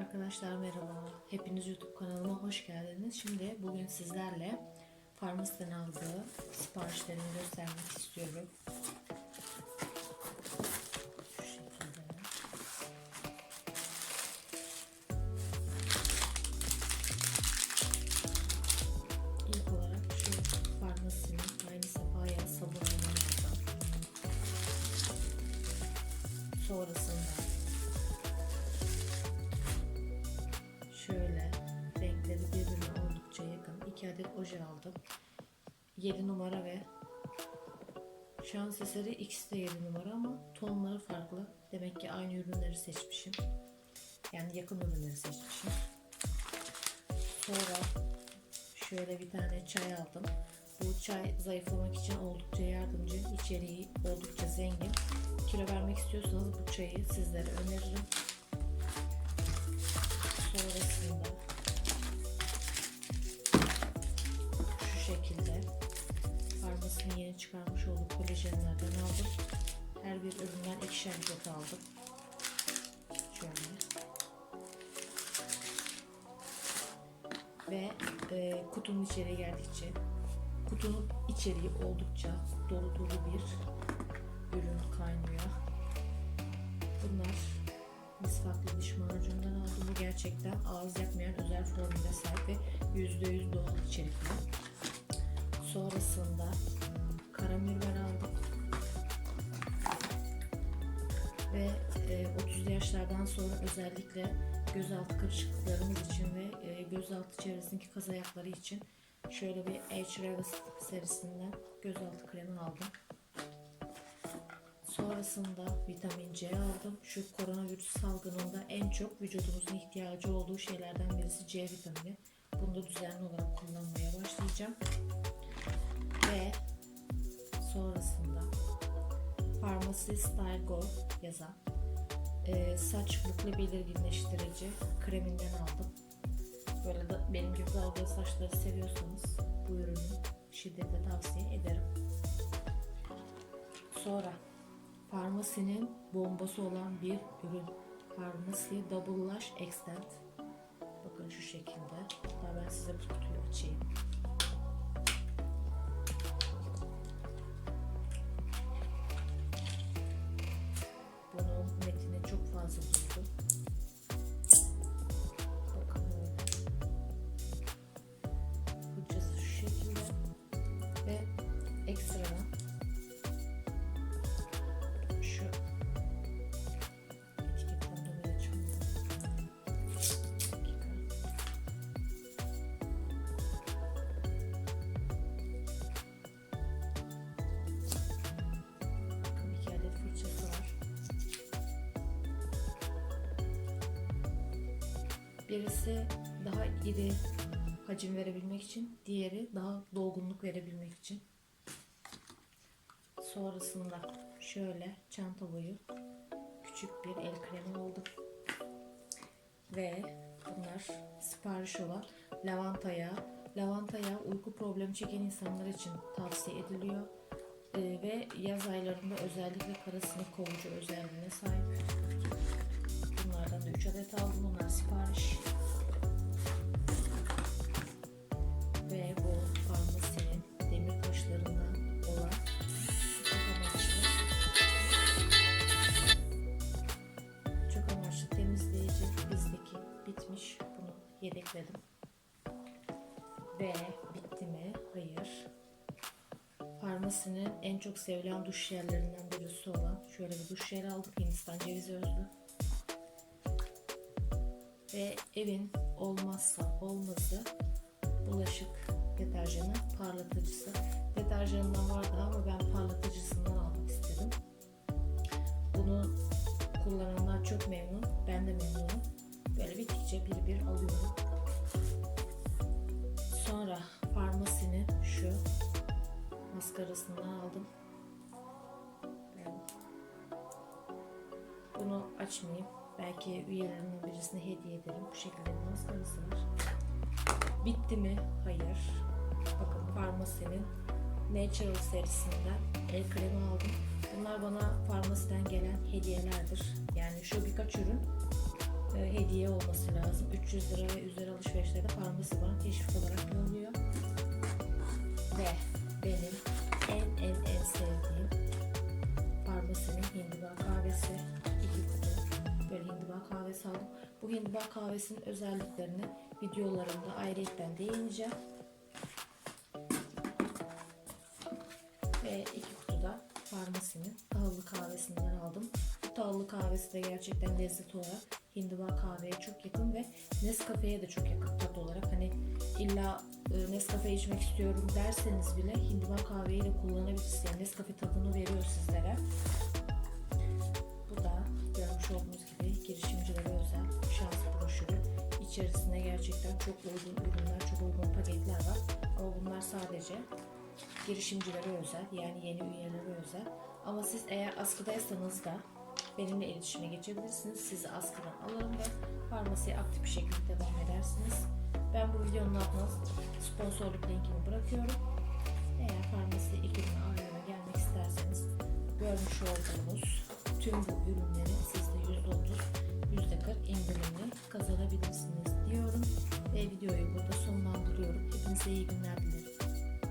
Arkadaşlar merhaba. Hepiniz YouTube kanalıma hoş geldiniz. Şimdi bugün sizlerle Farmas'tan aldığı siparişlerimi göstermek istiyorum. Şu şekilde. İlk olarak şu Farmas'ın aynı sefaya sabun aldım. Sonrasında 2 adet oje aldım. 7 numara ve şans eseri ikisi de 7 numara ama tonları farklı. Demek ki aynı ürünleri seçmişim. Yani yakın ürünleri seçmişim. Sonra şöyle bir tane çay aldım. Bu çay zayıflamak için oldukça yardımcı. İçeriği oldukça zengin. Kilo vermek istiyorsanız bu çayı sizlere öneririm sonrasında çıkarmış olduğu kolajenlerden aldım. Her bir üründen ikişer adet aldım. Şöyle. Ve e, kutunun içeriği geldikçe kutunun içeriği oldukça dolu dolu bir ürün kaynıyor. Bunlar misvaklı diş macunundan aldım. Bu gerçekten ağız yakmayan özel formüle sahip ve %100 doğal içerikli. Sonrasında karamürver aldım. Ve e, 30 yaşlardan sonra özellikle gözaltı kırışıklıklarımız için ve e, gözaltı çevresindeki kaz ayakları için şöyle bir H. Revis serisinden gözaltı kremi aldım. Sonrasında vitamin C aldım. Şu koronavirüs salgınında en çok vücudumuzun ihtiyacı olduğu şeylerden birisi C vitamini. Bunu da düzenli olarak kullanmaya başlayacağım. Ve sonrasında Pharmacy Style Go yazan e, saç bukle belirginleştirici kreminden aldım. Böyle de benim gibi dalgalı saçları seviyorsanız bu ürünü şiddetle tavsiye ederim. Sonra Farmasinin bombası olan bir ürün. Farmasi Double Lash Extend. Bakın şu şekilde. Hatta ben size Birisi daha iri hacim verebilmek için, diğeri daha dolgunluk verebilmek için. Sonrasında şöyle çanta boyu küçük bir el kremi aldım. Ve bunlar sipariş olan lavanta yağı. Lavanta yağı uyku problemi çeken insanlar için tavsiye ediliyor. Ee, ve yaz aylarında özellikle karasını kovucu özelliğine sahip. Bunlardan da 3 adet aldım. Bunlar yedekledim. Ve bitti mi? Hayır. Farmasinin en çok sevilen duş jellerinden birisi olan şöyle bir duş jeli aldım. Hindistan cevizi özlü. Ve evin olmazsa olmazı bulaşık deterjanı parlatıcısı. Deterjanından vardı ama ben parlatıcısından almak istedim. Bunu kullananlar çok memnun. Ben de memnunum. Böyle bittikçe bir bir alıyorum. Sonra farmasinin şu maskarasından aldım. Bunu açmayayım. Belki üyelerimin birisine hediye ederim. Bu şekilde bir maskarası var. Bitti mi? Hayır. Bakın Farmasi'nin Natural serisinden el kremi aldım. Bunlar bana farmasiden gelen hediyelerdir. Yani şu birkaç ürün e, hediye olması lazım. 300 lira ve üzeri alışverişlerde farmasi bana teşvik olarak yolluyor. Ve benim en en en sevdiğim farmasinin hindiba kahvesi. iki kutu böyle hindiba kahvesi aldım. Bu hindiba kahvesinin özelliklerini videolarımda ayrıyetten değineceğim. Ve iki kutuda farmasinin tahıllı kahvesinden aldım. Bu tahıllı kahvesi de gerçekten lezzet olarak hindiba kahveye çok yakın ve Nescafe'ye de çok yakın tat olarak. Hani illa e, Nescafe içmek istiyorum derseniz bile hindiba kahveyi de kullanabilirsiniz. Yani Nescafe tadını veriyor sizlere. Bu da görmüş olduğunuz gibi girişimcilere özel şans broşürü. İçerisinde gerçekten çok uygun ürünler, çok uygun paketler var. Ama bunlar sadece girişimcilere özel yani yeni üyelere özel. Ama siz eğer askıdaysanız da benimle iletişime geçebilirsiniz. Sizi askıdan alırım ve farmasiye aktif bir şekilde devam edersiniz. Ben bu videonun altına sponsorluk linkini bırakıyorum. Eğer farmasi ekibine aileme gelmek isterseniz görmüş olduğunuz tüm bu ürünleri siz de %30, %40 indirimli kazanabilirsiniz diyorum. Ve videoyu burada sonlandırıyorum. Hepinize iyi günler dilerim.